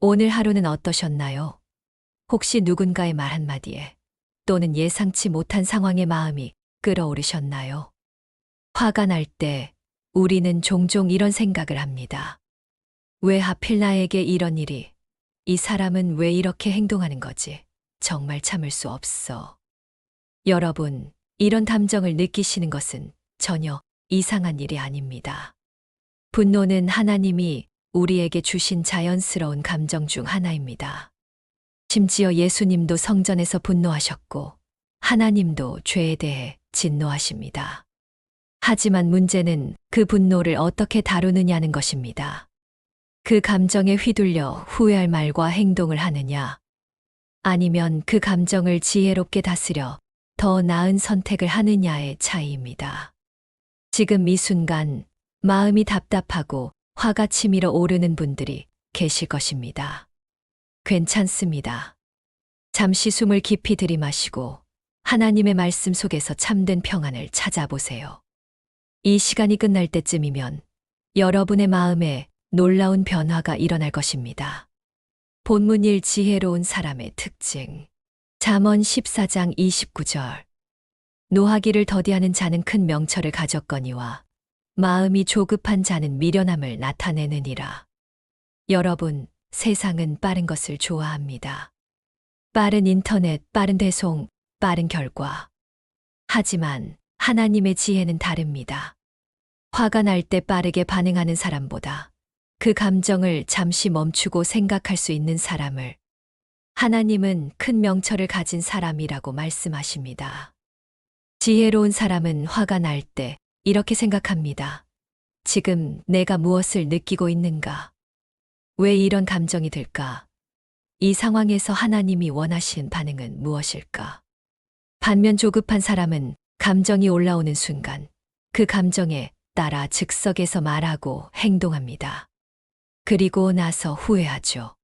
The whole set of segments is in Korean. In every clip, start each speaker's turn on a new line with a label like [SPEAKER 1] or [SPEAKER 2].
[SPEAKER 1] 오늘 하루는 어떠셨나요? 혹시 누군가의 말 한마디에 또는 예상치 못한 상황에 마음이 끌어오르셨나요? 화가 날 때 우리는 종종 이런 생각을 합니다. 왜 하필 나에게 이런 일이, 이 사람은 왜 이렇게 행동하는 거지? 정말 참을 수 없어. 여러분, 이런 감정을 느끼시는 것은 전혀 이상한 일이 아닙니다. 분노는 하나님이 우리에게 주신 자연스러운 감정 중 하나입니다. 심지어 예수님도 성전에서 분노하셨고, 하나님도 죄에 대해 진노하십니다. 하지만 문제는 그 분노를 어떻게 다루느냐는 것입니다. 그 감정에 휘둘려 후회할 말과 행동을 하느냐, 아니면 그 감정을 지혜롭게 다스려 더 나은 선택을 하느냐의 차이입니다. 지금 이 순간 마음이 답답하고 화가 치밀어 오르는 분들이 계실 것입니다. 괜찮습니다. 잠시 숨을 깊이 들이마시고 하나님의 말씀 속에서 참된 평안을 찾아보세요. 이 시간이 끝날 때쯤이면 여러분의 마음에 놀라운 변화가 일어날 것입니다. 본문 1 지혜로운 사람의 특징. 잠언 14장 29절. 노하기를 더디하는 자는 큰 명철을 가졌거니와 마음이 조급한 자는 미련함을 나타내느니라. 여러분, 세상은 빠른 것을 좋아합니다. 빠른 인터넷, 빠른 배송, 빠른 결과. 하지만 하나님의 지혜는 다릅니다. 화가 날 때 빠르게 반응하는 사람보다 그 감정을 잠시 멈추고 생각할 수 있는 사람을 하나님은 큰 명철을 가진 사람이라고 말씀하십니다. 지혜로운 사람은 화가 날 때 이렇게 생각합니다. 지금 내가 무엇을 느끼고 있는가? 왜 이런 감정이 들까? 이 상황에서 하나님이 원하시는 반응은 무엇일까? 반면 조급한 사람은 감정이 올라오는 순간 그 감정에 따라 즉석에서 말하고 행동합니다. 그리고 나서 후회하죠.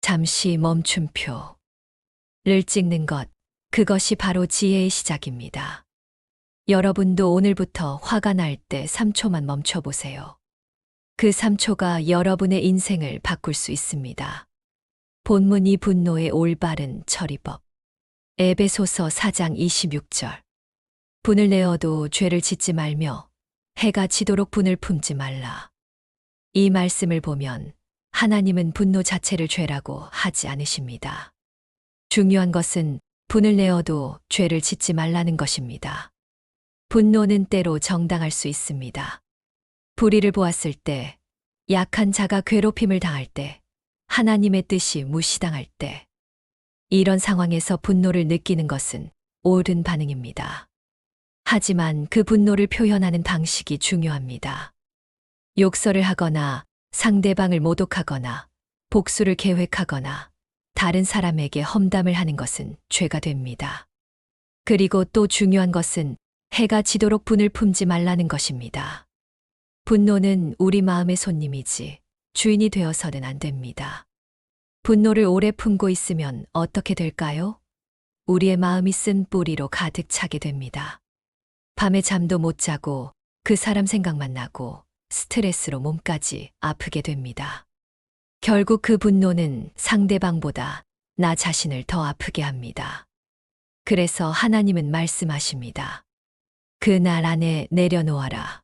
[SPEAKER 1] 잠시 멈춤표를 찍는 것, 그것이 바로 지혜의 시작입니다. 여러분도 오늘부터 화가 날 때 3초만 멈춰보세요. 그 3초가 여러분의 인생을 바꿀 수 있습니다. 본문 이 분노의 올바른 처리법. 에베소서 4장 26절. 분을 내어도 죄를 짓지 말며 해가 지도록 분을 품지 말라. 이 말씀을 보면 하나님은 분노 자체를 죄라고 하지 않으십니다. 중요한 것은 분을 내어도 죄를 짓지 말라는 것입니다. 분노는 때로 정당할 수 있습니다. 불의를 보았을 때, 약한 자가 괴롭힘을 당할 때, 하나님의 뜻이 무시당할 때, 이런 상황에서 분노를 느끼는 것은 옳은 반응입니다. 하지만 그 분노를 표현하는 방식이 중요합니다. 욕설을 하거나 상대방을 모독하거나 복수를 계획하거나 다른 사람에게 험담을 하는 것은 죄가 됩니다. 그리고 또 중요한 것은 해가 지도록 분을 품지 말라는 것입니다. 분노는 우리 마음의 손님이지 주인이 되어서는 안 됩니다. 분노를 오래 품고 있으면 어떻게 될까요? 우리의 마음이 쓴 뿌리로 가득 차게 됩니다. 밤에 잠도 못 자고 그 사람 생각만 나고 스트레스로 몸까지 아프게 됩니다. 결국 그 분노는 상대방보다 나 자신을 더 아프게 합니다. 그래서 하나님은 말씀하십니다. 그 날 안에 내려놓아라.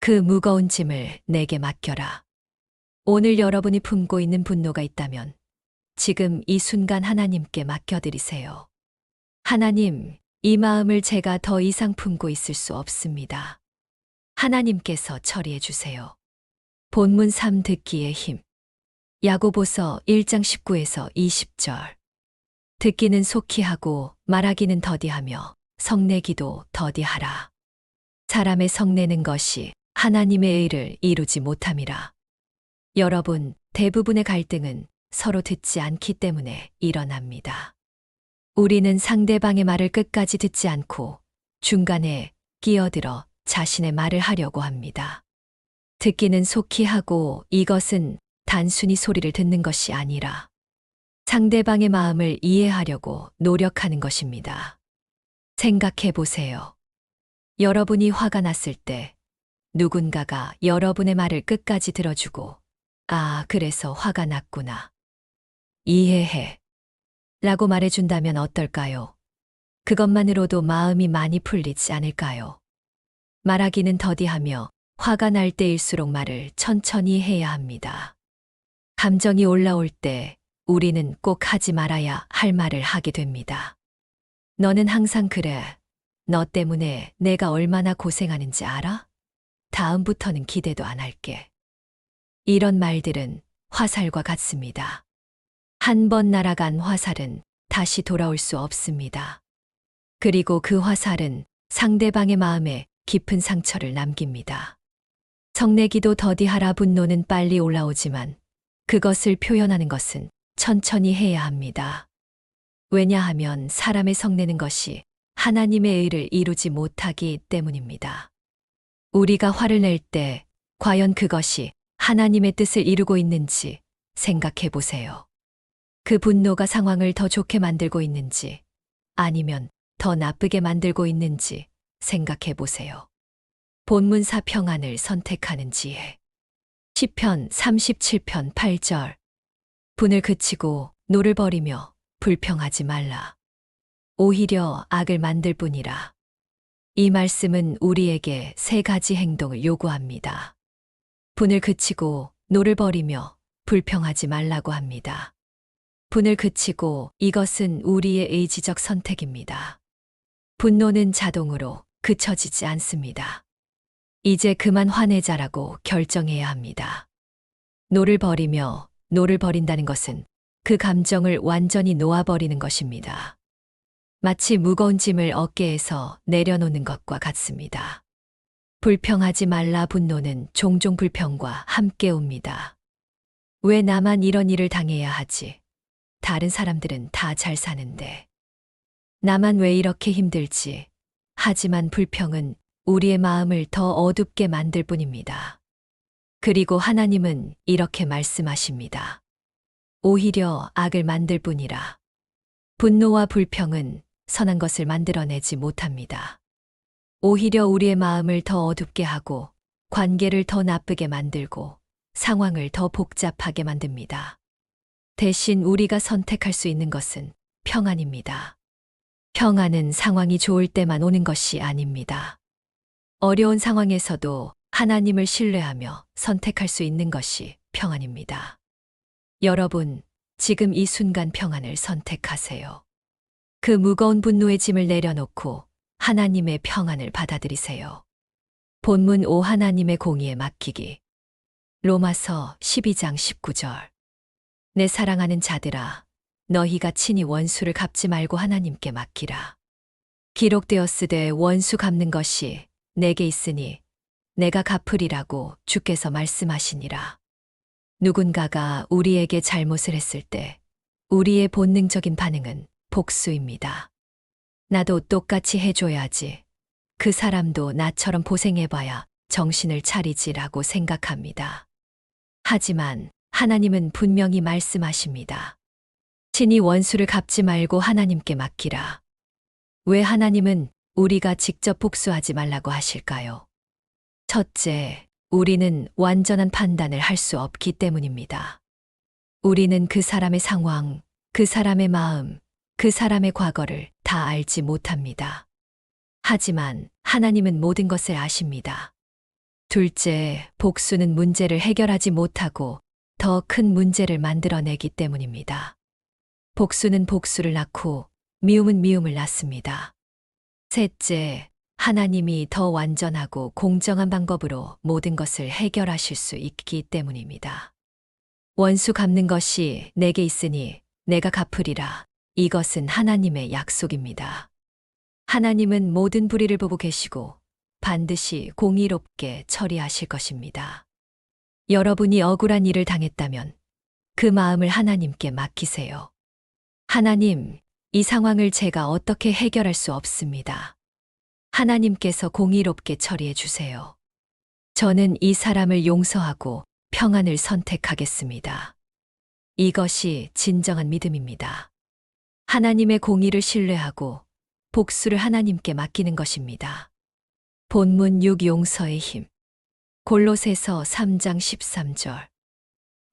[SPEAKER 1] 그 무거운 짐을 내게 맡겨라. 오늘 여러분이 품고 있는 분노가 있다면 지금 이 순간 하나님께 맡겨드리세요. 하나님, 이 마음을 제가 더 이상 품고 있을 수 없습니다. 하나님께서 처리해 주세요. 본문 3 듣기의 힘. 야고보서 1장 19에서 20절. 듣기는 속히 하고 말하기는 더디하며 성내기도 더디하라. 사람의 성내는 것이 하나님의 의를 이루지 못함이라. 여러분, 대부분의 갈등은 서로 듣지 않기 때문에 일어납니다. 우리는 상대방의 말을 끝까지 듣지 않고 중간에 끼어들어 자신의 말을 하려고 합니다. 듣기는 속히 하고 이것은 단순히 소리를 듣는 것이 아니라 상대방의 마음을 이해하려고 노력하는 것입니다. 생각해 보세요. 여러분이 화가 났을 때 누군가가 여러분의 말을 끝까지 들어주고, 아, 그래서 화가 났구나. 이해해. 라고 말해준다면 어떨까요? 그것만으로도 마음이 많이 풀리지 않을까요? 말하기는 더디하며 화가 날 때일수록 말을 천천히 해야 합니다. 감정이 올라올 때 우리는 꼭 하지 말아야 할 말을 하게 됩니다. 너는 항상 그래. 너 때문에 내가 얼마나 고생하는지 알아? 다음부터는 기대도 안 할게. 이런 말들은 화살과 같습니다. 한 번 날아간 화살은 다시 돌아올 수 없습니다. 그리고 그 화살은 상대방의 마음에 깊은 상처를 남깁니다. 성내기도 더디하라 분노는 빨리 올라오지만 그것을 표현하는 것은 천천히 해야 합니다. 왜냐하면 사람의 성내는 것이 하나님의 의를 이루지 못하기 때문입니다. 우리가 화를 낼 때 과연 그것이 하나님의 뜻을 이루고 있는지 생각해 보세요. 그 분노가 상황을 더 좋게 만들고 있는지 아니면 더 나쁘게 만들고 있는지 생각해 보세요. 본문사 평안을 선택하는 지혜. 시편 37편 8절. 분을 그치고 노를 버리며 불평하지 말라. 오히려 악을 만들 뿐이라. 이 말씀은 우리에게 세 가지 행동을 요구합니다. 분을 그치고 노를 버리며 불평하지 말라고 합니다. 분을 그치고 이것은 우리의 의지적 선택입니다. 분노는 자동으로 그쳐지지 않습니다. 이제 그만 화내자라고 결정해야 합니다. 노를 버리며 노를 버린다는 것은 그 감정을 완전히 놓아버리는 것입니다. 마치 무거운 짐을 어깨에서 내려놓는 것과 같습니다. 불평하지 말라 분노는 종종 불평과 함께 옵니다. 왜 나만 이런 일을 당해야 하지? 다른 사람들은 다 잘 사는데. 나만 왜 이렇게 힘들지? 하지만 불평은 우리의 마음을 더 어둡게 만들 뿐입니다. 그리고 하나님은 이렇게 말씀하십니다. 오히려 악을 만들 뿐이라. 분노와 불평은 선한 것을 만들어내지 못합니다. 오히려 우리의 마음을 더 어둡게 하고 관계를 더 나쁘게 만들고 상황을 더 복잡하게 만듭니다. 대신 우리가 선택할 수 있는 것은 평안입니다. 평안은 상황이 좋을 때만 오는 것이 아닙니다. 어려운 상황에서도 하나님을 신뢰하며 선택할 수 있는 것이 평안입니다. 여러분, 지금 이 순간 평안을 선택하세요. 그 무거운 분노의 짐을 내려놓고 하나님의 평안을 받아들이세요. 본문 5 하나님의 공의에 맡기기. 로마서 12장 19절. 내 사랑하는 자들아, 너희가 친히 원수를 갚지 말고 하나님께 맡기라. 기록되었으되 원수 갚는 것이 내게 있으니 내가 갚으리라고 주께서 말씀하시니라. 누군가가 우리에게 잘못을 했을 때 우리의 본능적인 반응은 복수입니다. 나도 똑같이 해줘야지. 그 사람도 나처럼 고생해봐야 정신을 차리지라고 생각합니다. 하지만 하나님은 분명히 말씀하십니다. 친히 원수를 갚지 말고 하나님께 맡기라. 왜 하나님은 우리가 직접 복수하지 말라고 하실까요? 첫째, 우리는 완전한 판단을 할 수 없기 때문입니다. 우리는 그 사람의 상황, 그 사람의 마음, 그 사람의 과거를 다 알지 못합니다. 하지만 하나님은 모든 것을 아십니다. 둘째, 복수는 문제를 해결하지 못하고 더 큰 문제를 만들어내기 때문입니다. 복수는 복수를 낳고 미움은 미움을 낳습니다. 셋째, 하나님이 더 완전하고 공정한 방법으로 모든 것을 해결하실 수 있기 때문입니다. 원수 갚는 것이 내게 있으니 내가 갚으리라. 이것은 하나님의 약속입니다. 하나님은 모든 불의를 보고 계시고 반드시 공의롭게 처리하실 것입니다. 여러분이 억울한 일을 당했다면 그 마음을 하나님께 맡기세요. 하나님, 이 상황을 제가 어떻게 해결할 수 없습니다. 하나님께서 공의롭게 처리해 주세요. 저는 이 사람을 용서하고 평안을 선택하겠습니다. 이것이 진정한 믿음입니다. 하나님의 공의를 신뢰하고 복수를 하나님께 맡기는 것입니다. 본문 6 용서의 힘. 골로새서 3장 13절.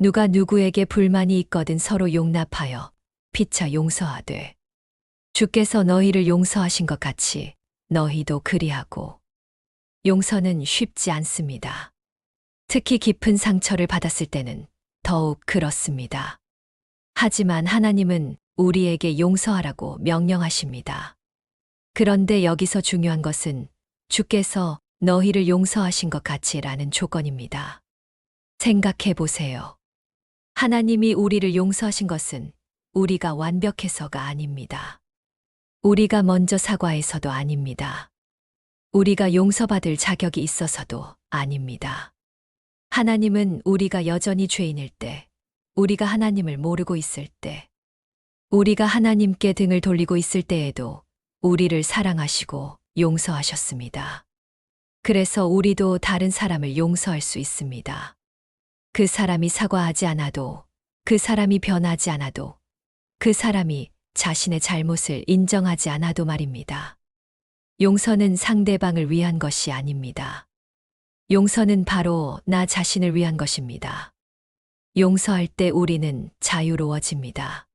[SPEAKER 1] 누가 누구에게 불만이 있거든 서로 용납하여 피차 용서하되 주께서 너희를 용서하신 것 같이 너희도 그리하고 용서는 쉽지 않습니다. 특히 깊은 상처를 받았을 때는 더욱 그렇습니다. 하지만 하나님은 우리에게 용서하라고 명령하십니다. 그런데 여기서 중요한 것은 주께서 너희를 용서하신 것 같이라는 조건입니다. 생각해 보세요. 하나님이 우리를 용서하신 것은 우리가 완벽해서가 아닙니다. 우리가 먼저 사과해서도 아닙니다. 우리가 용서받을 자격이 있어서도 아닙니다. 하나님은 우리가 여전히 죄인일 때, 우리가 하나님을 모르고 있을 때, 우리가 하나님께 등을 돌리고 있을 때에도 우리를 사랑하시고 용서하셨습니다. 그래서 우리도 다른 사람을 용서할 수 있습니다. 그 사람이 사과하지 않아도, 그 사람이 변하지 않아도, 그 사람이 자신의 잘못을 인정하지 않아도 말입니다. 용서는 상대방을 위한 것이 아닙니다. 용서는 바로 나 자신을 위한 것입니다. 용서할 때 우리는 자유로워집니다.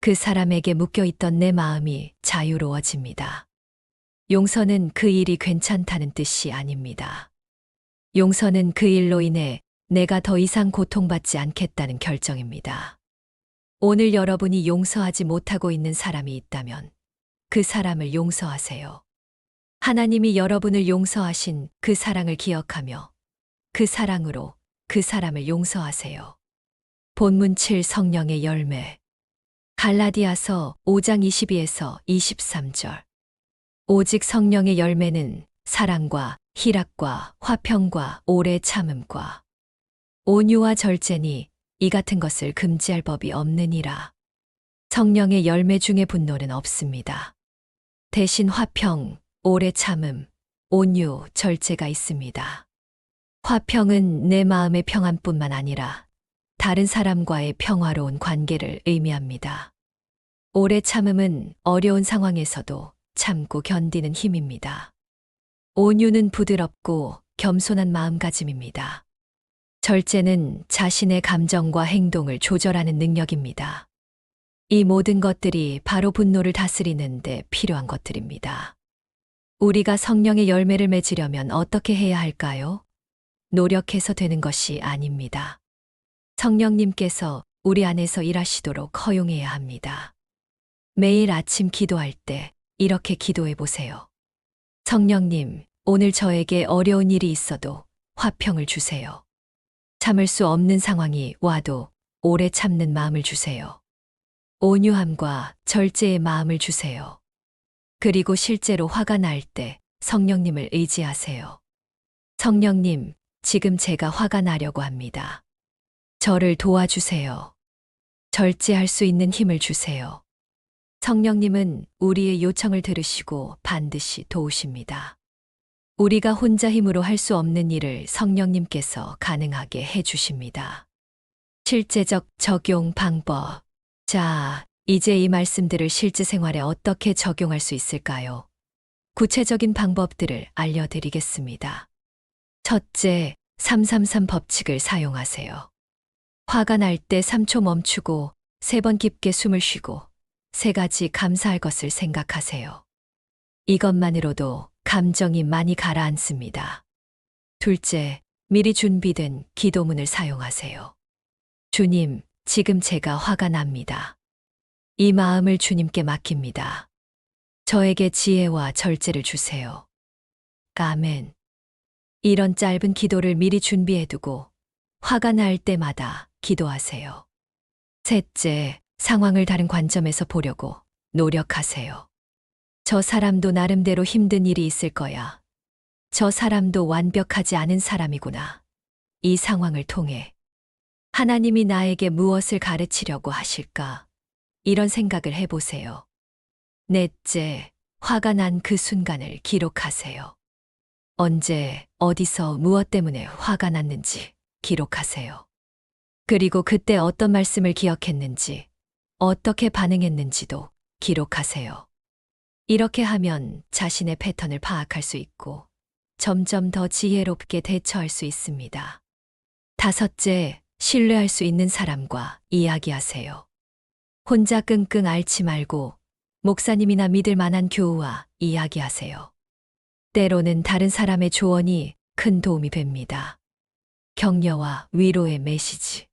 [SPEAKER 1] 그 사람에게 묶여 있던 내 마음이 자유로워집니다. 용서는 그 일이 괜찮다는 뜻이 아닙니다. 용서는 그 일로 인해 내가 더 이상 고통받지 않겠다는 결정입니다. 오늘 여러분이 용서하지 못하고 있는 사람이 있다면 그 사람을 용서하세요. 하나님이 여러분을 용서하신 그 사랑을 기억하며 그 사랑으로 그 사람을 용서하세요. 본문 7 성령의 열매. 갈라디아서 5장 22에서 23절. 오직 성령의 열매는 사랑과 희락과 화평과 오래 참음과 온유와 절제니 이 같은 것을 금지할 법이 없느니라. 성령의 열매 중에 분노는 없습니다. 대신 화평, 오래 참음, 온유, 절제가 있습니다. 화평은 내 마음의 평안뿐만 아니라 다른 사람과의 평화로운 관계를 의미합니다. 오래 참음은 어려운 상황에서도 참고 견디는 힘입니다. 온유는 부드럽고 겸손한 마음가짐입니다. 절제는 자신의 감정과 행동을 조절하는 능력입니다. 이 모든 것들이 바로 분노를 다스리는데 필요한 것들입니다. 우리가 성령의 열매를 맺으려면 어떻게 해야 할까요? 노력해서 되는 것이 아닙니다. 성령님께서 우리 안에서 일하시도록 허용해야 합니다. 매일 아침 기도할 때 이렇게 기도해 보세요. 성령님, 오늘 저에게 어려운 일이 있어도 화평을 주세요. 참을 수 없는 상황이 와도 오래 참는 마음을 주세요. 온유함과 절제의 마음을 주세요. 그리고 실제로 화가 날 때 성령님을 의지하세요. 성령님, 지금 제가 화가 나려고 합니다. 저를 도와주세요. 절제할 수 있는 힘을 주세요. 성령님은 우리의 요청을 들으시고 반드시 도우십니다. 우리가 혼자 힘으로 할 수 없는 일을 성령님께서 가능하게 해 주십니다. 실제적 적용 방법. 자, 이제 이 말씀들을 실제 생활에 어떻게 적용할 수 있을까요? 구체적인 방법들을 알려드리겠습니다. 첫째, 333 법칙을 사용하세요. 화가 날 때 3초 멈추고 3번 깊게 숨을 쉬고 세 가지 감사할 것을 생각하세요. 이것만으로도 감정이 많이 가라앉습니다. 둘째, 미리 준비된 기도문을 사용하세요. 주님, 지금 제가 화가 납니다. 이 마음을 주님께 맡깁니다. 저에게 지혜와 절제를 주세요. 아멘. 이런 짧은 기도를 미리 준비해두고 화가 날 때마다 기도하세요. 셋째, 상황을 다른 관점에서 보려고 노력하세요. 저 사람도 나름대로 힘든 일이 있을 거야. 저 사람도 완벽하지 않은 사람이구나. 이 상황을 통해 하나님이 나에게 무엇을 가르치려고 하실까? 이런 생각을 해보세요. 넷째, 화가 난 그 순간을 기록하세요. 언제, 어디서, 무엇 때문에 화가 났는지 기록하세요. 그리고 그때 어떤 말씀을 기억했는지, 어떻게 반응했는지도 기록하세요. 이렇게 하면 자신의 패턴을 파악할 수 있고 점점 더 지혜롭게 대처할 수 있습니다. 다섯째, 신뢰할 수 있는 사람과 이야기하세요. 혼자 끙끙 앓지 말고 목사님이나 믿을 만한 교우와 이야기하세요. 때로는 다른 사람의 조언이 큰 도움이 됩니다. 격려와 위로의 메시지.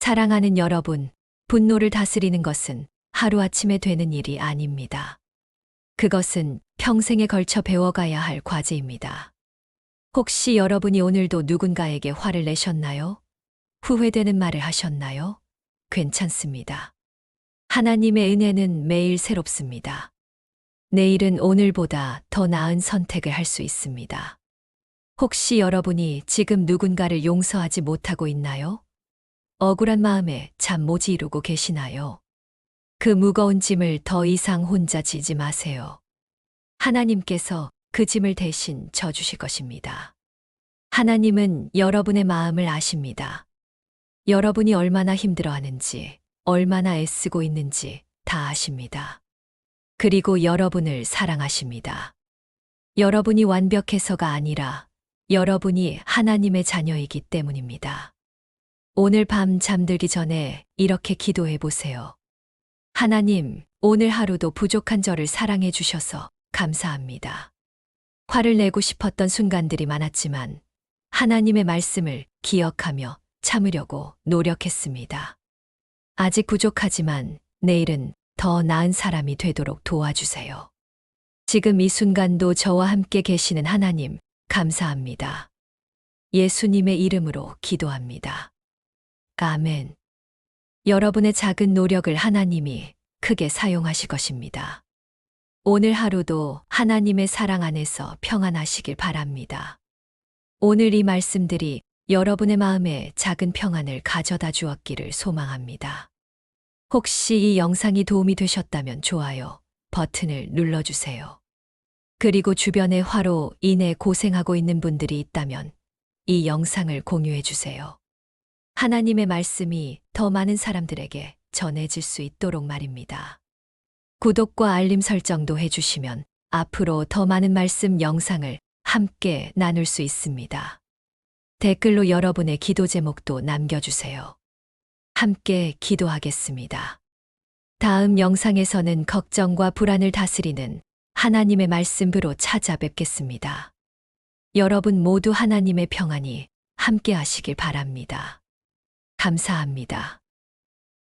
[SPEAKER 1] 사랑하는 여러분, 분노를 다스리는 것은 하루아침에 되는 일이 아닙니다. 그것은 평생에 걸쳐 배워가야 할 과제입니다. 혹시 여러분이 오늘도 누군가에게 화를 내셨나요? 후회되는 말을 하셨나요? 괜찮습니다. 하나님의 은혜는 매일 새롭습니다. 내일은 오늘보다 더 나은 선택을 할 수 있습니다. 혹시 여러분이 지금 누군가를 용서하지 못하고 있나요? 억울한 마음에 잠 못 이루고 계시나요? 그 무거운 짐을 더 이상 혼자 지지 마세요. 하나님께서 그 짐을 대신 져주실 것입니다. 하나님은 여러분의 마음을 아십니다. 여러분이 얼마나 힘들어하는지, 얼마나 애쓰고 있는지 다 아십니다. 그리고 여러분을 사랑하십니다. 여러분이 완벽해서가 아니라 여러분이 하나님의 자녀이기 때문입니다. 오늘 밤 잠들기 전에 이렇게 기도해 보세요. 하나님, 오늘 하루도 부족한 저를 사랑해 주셔서 감사합니다. 화를 내고 싶었던 순간들이 많았지만 하나님의 말씀을 기억하며 참으려고 노력했습니다. 아직 부족하지만 내일은 더 나은 사람이 되도록 도와주세요. 지금 이 순간도 저와 함께 계시는 하나님, 감사합니다. 예수님의 이름으로 기도합니다. 아멘. 여러분의 작은 노력을 하나님이 크게 사용하실 것입니다. 오늘 하루도 하나님의 사랑 안에서 평안하시길 바랍니다. 오늘 이 말씀들이 여러분의 마음에 작은 평안을 가져다 주었기를 소망합니다. 혹시 이 영상이 도움이 되셨다면 좋아요 버튼을 눌러주세요. 그리고 주변에 화로 인해 고생하고 있는 분들이 있다면 이 영상을 공유해 주세요. 하나님의 말씀이 더 많은 사람들에게 전해질 수 있도록 말입니다. 구독과 알림 설정도 해주시면 앞으로 더 많은 말씀 영상을 함께 나눌 수 있습니다. 댓글로 여러분의 기도 제목도 남겨주세요. 함께 기도하겠습니다. 다음 영상에서는 걱정과 불안을 다스리는 하나님의 말씀으로 찾아뵙겠습니다. 여러분 모두 하나님의 평안이 함께 하시길 바랍니다. 감사합니다.